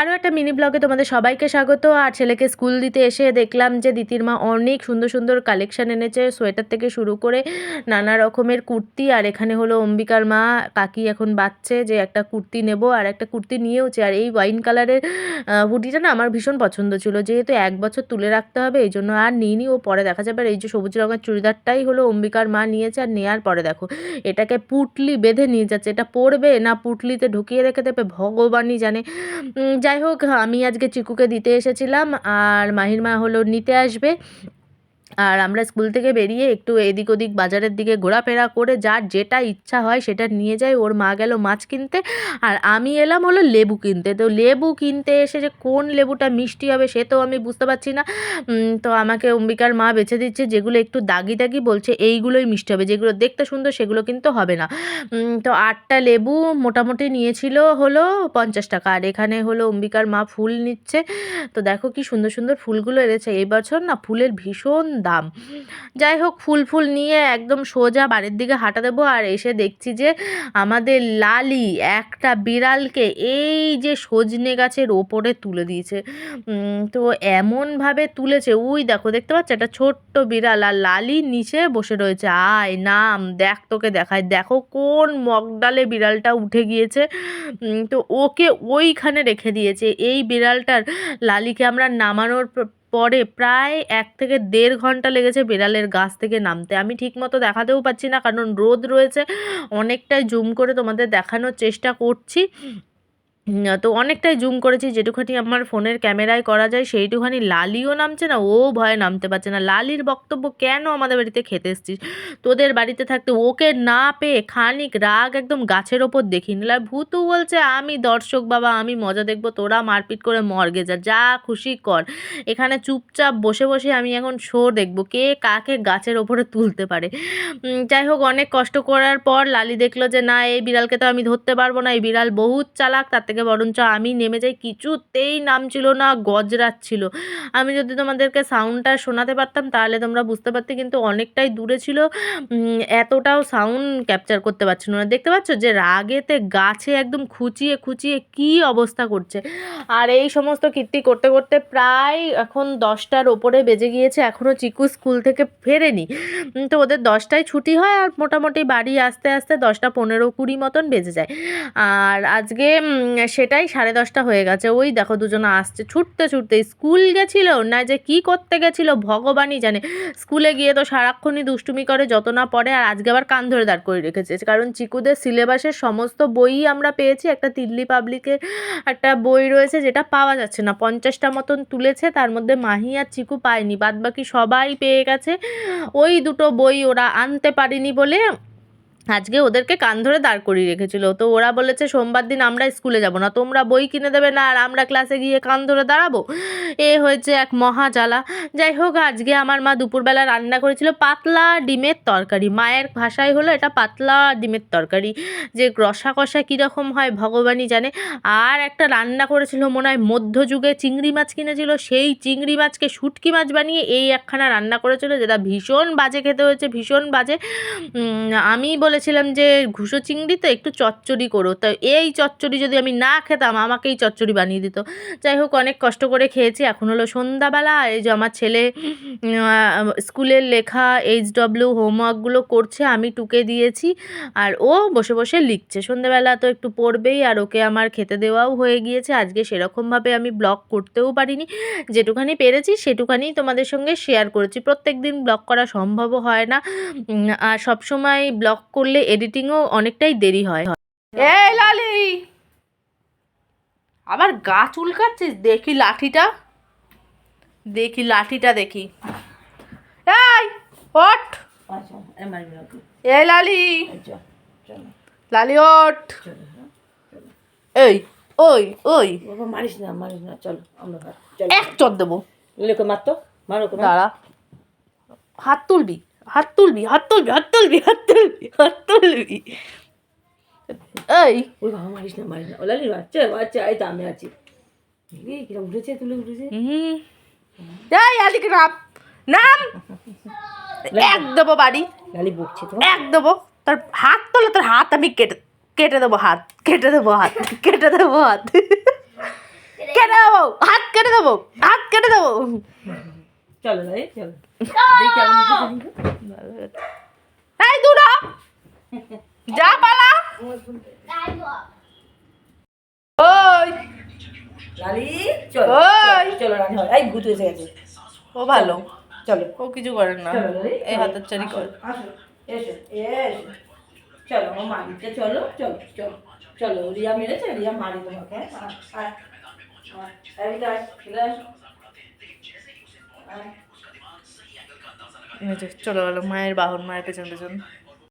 আরও একটা মিনি ব্লগে তোমাদের সবাইকে স্বাগত। আর ছেলেকে স্কুল দিতে এসে দেখলাম যে দিতির মা অনেক সুন্দর সুন্দর কালেকশান এনেছে, সোয়েটার থেকে শুরু করে নানা রকমের কুর্তি। আর এখানে হলো অম্বিকার মা, কাকি এখন বাচ্চে যে একটা কুর্তি নেব আর একটা কুর্তি নিয়েওছে। আর এই ওয়াইন কালারের হুডিটা না আমার ভীষণ পছন্দ ছিল, যেহেতু এক বছর তুলে রাখতে হবে, এই জন্য আর নিইনি। ও পরে দেখা যাবে। আর এই যে সবুজ রঙের চুড়িদারটাই হলো অম্বিকার মা নিয়েছে আর নেওয়ার পরে দেখো, এটাকে পুটলি বেঁধে নিয়ে যাচ্ছে। এটা পরবে না পুটলিতে ঢুকিয়ে রেখে দেবে? ভগবানই জানে। যাই হোক আমি আজকে চিকুকে দিতে এসেছিলাম আর মাহির মা হলো নিতে আসবে। আর আমরা স্কুল থেকে বেরিয়ে একটু এদিক ওদিক বাজারের দিকে ঘোরাফেরা করে যার যেটা ইচ্ছা হয় সেটা নিয়ে যাই। ওর মা গেল মাছ কিনতে আর আমি এলাম হলো লেবু কিনতে। তো লেবু কিনতে এসে যে কোন লেবুটা মিষ্টি হবে সে তো আমি বুঝতে পারছি না। তো আমাকে অম্বিকার মা বেছে দিচ্ছে যেগুলো একটু দাগি দাগি বলছে এইগুলোই মিষ্টি হবে। যেগুলো দেখতে সুন্দর সেগুলো কিন্তু হবে না। তো আটটা লেবু মোটামুটি নিয়েছিল হলো পঞ্চাশ টাকা। আর এখানে হলো অম্বিকার মা ফুল নিচ্ছে। তো দেখো কি সুন্দর সুন্দর ফুলগুলো এনেছে। এই বছর না ফুলের ভীষণ দাম। যাই হোক, ফুল ফুল নিয়ে একদম সোজা বাড়ির দিকে হাঁটা দেবো আর এসে দেখছি যে আমাদের লালি একটা বিড়ালকে এই যে সজনে গাছের ওপরে তুলে দিয়েছে। তো এমনভাবে তুলেছে, উই দেখো, দেখতে পাচ্ছ? একটা ছোট্ট বিড়াল আর লালি নিচে বসে রয়েছে। আয়, নাম, দেখ তোকে দেখায় দেখো কোন মগডালে বিড়ালটা উঠে গিয়েছে। তো ওকে ওইখানে রেখে দিয়েছে। এই বিড়ালটার লালিকে আমরা নামানোর পরে প্রায় এক থেকে দেড় ঘণ্টা লেগেছে বেড়ালের গাছ থেকে নামতে। আমি ঠিকমতো দেখাতেও পাচ্ছি না, কারণ রোদ রয়েছে। অনেকটাই জুম করে তোমাদের দেখানোর চেষ্টা করছি। তো অনেকটাই জুম করেছি যেটুখানি আমার ফোনের ক্যামেরায় করা যায়, সেইটুখানি লালিও নামছে না, ও ভয়ে নামতে পারছে না। লালির বক্তব্য, কেন আমাদের বাড়িতে খেতে এসছিস? তোদের বাড়িতে থাকতে ওকে না পেয়ে খানিক রাগ একদম গাছের ওপর দেখি নিলাম ভূতু বলছে, আমি দর্শক বাবা, আমি মজা দেখব, তোরা মারপিট করে মর্গে যা যা খুশি কর। এখানে চুপচাপ বসে বসে আমি এখন শো দেখব, কে কাকে গাছের ওপরে তুলতে পারে। যাই হোক, অনেক কষ্ট করার পর লালি দেখল যে, না, এই বিড়ালকে তো আমি ধরতে পারব না, এই বিড়াল বহুত চালাক, তার থেকে বরঞ্চ আমি নেমে যাই, কিছুতেই নামছিল না গজরাচ্ছিল আমি যদি তোমাদেরকে সাউন্ডটা শোনাতে পারতাম, তাহলে তোমরা বুঝতে পারতে কিন্তু অনেকটাই দূরে ছিল। এতটাও সাউন্ড ক্যাপচার করতে পারছিল না। দেখতে পাচ্ছ যে রাগেতে গাছে একদম খুঁচিয়ে খুঁচিয়ে কি অবস্থা করছে। আর এই সমস্ত কীর্তি করতে করতে প্রায় এখন দশটার ওপরে বেজে গিয়েছে এখনও চিকু স্কুল থেকে ফেরেনি। তো ওদের দশটায় ছুটি হয় আর মোটামুটি বাড়ি আসতে আসতে দশটা পনেরো কুড়ি মতন বেজে যায়। আর আজকে সেটাই সাড়ে দশটা হয়ে গেছে। ওই দেখো দুজনে আসছে। ছুটতে ছুটতে স্কুল গেছিল? না যে কি করতে গেছিল? ভগবানই জানে। স্কুলে গিয়ে তো সারাক্ষণই দুষ্টুমি করে, যত না পড়ে, আর আজকে আবার কান ধরে দাঁড় করে রেখেছে। কারণ চিকুদের সিলেবাসের সমস্ত বইই আমরা পেয়েছি। একটা তিল্লি পাবলিকের একটা বই রয়েছে যেটা পাওয়া যাচ্ছে না। পঞ্চাশটা মতন তুলেছে, তার মধ্যে মাহি আর চিকু পায়নি। বাদ বাকি সবাই পেয়ে গেছে। ওই দুটো বই ওরা আনতে পারেনি বলে আজকে ওদেরকে কান ধরে দাঁড় করিয়ে রেখেছিল। তো ওরা বলেছে, সোমবার দিন আমরা স্কুলে যাব না, তোমরা বই কিনে দেবে না, আর আমরা ক্লাসে গিয়ে কান ধরে দাঁড়াবো। এ হয়েছে এক মহা জ্বালা যাই হোক, আজকে আমার মা দুপুরবেলা রান্না করেছিল পাতলা ডিমের তরকারি। মায়ের ভাষায় হলো এটা পাতলা ডিমের তরকারি, যে রসা কষা কীরকম হয় ভগবানই জানে। আর একটা রান্না করেছিল মনে হয় মধ্যযুগে চিংড়ি মাছ কিনেছিল, সেই চিংড়ি মাছকে শুটকি মাছ বানিয়ে এই একখানা রান্না করেছিল, যেটা ভীষণ বাজে খেতে হয়েছে, ভীষণ বাজে। আমি বলেছিলাম যে ঘুষো চিংড়ি তো একটু চচ্চড়ি করো। তো এই চচ্চড়ি যদি আমি না খেতাম, আমাকেই চচ্চড়ি বানিয়ে দিত। যাই হোক, অনেক কষ্ট করে খেয়েছি। এখন হলো সন্ধ্যাবেলা। এই যে আমার ছেলে স্কুলের লেখা, এইচ ডব্লিউ হোমওয়ার্কগুলো করছে, আমি টুকে দিয়েছি আর ও বসে বসে লিখছে। সন্ধ্যাবেলা তো একটু পড়বেই আর ওকে আমার খেতে দেওয়াও হয়ে গিয়েছে। আজকে সেরকমভাবে আমি ব্লগ করতেও পারিনি। যেটুখানি পেরেছি সেটুখানি তোমাদের সঙ্গে শেয়ার করেছি। প্রত্যেক দিন ব্লগ করা সম্ভবও হয় না। আর সবসময় ব্লগ করলে এডিটিংও অনেকটাই দেরি হয়। এই লালি! আবার গা চুলকাচ্ছিস? দেখি লাঠিটা। দেখি লাঠিটা দেখি। এই আচ্ছা এই লালি! লালি ওঠ! এই ওই ওই। বাবা মারিস না মারিস না চল আমরা এক চর দেবো। লোকে মারতো? মারো দাঁড়া। হাত তুলবি। হাত তুলবি হাত তুলবি হাত তুলবি হাত তুলবি হাত তুলবি এই ওই বাবা মারিস না মারিস না। ওলালি বাচ্চা বাচ্চা এই তো আমি আছি। এই কিরম উঠেছে তুলে উঠেছে হুম। এই আলিক নাম? নাম? এক দেবো বাড়ি। লালি বকছে তো। এক দেবো। তোর হাত তোলে তোর হাত আমি কেটে কেটে দেবো হাত। কেটে দেবো হাত কেটে দেবো হাত। কেটে দেবো হাত কেটে দেবো হাত কেটে দেবো। চলো ভাই চলো এই হ। যা পালা ওই লালি চলো ওই। চলো, চলো রানী এই ভূত এসে গেছে ও ভালো চলো ও কিছু করেন না চলো এই হাতের চারি করে এসো এসো চলো আমার মারিতে চলো চলো চলো চলো রিয়া মেরেছে রিয়া মারি তোমাকে হ্যাঁ? চলে গেলো মায়ের বাহন মায়ের পেছন পেছন।